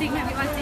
จริงค่ะพี่วัน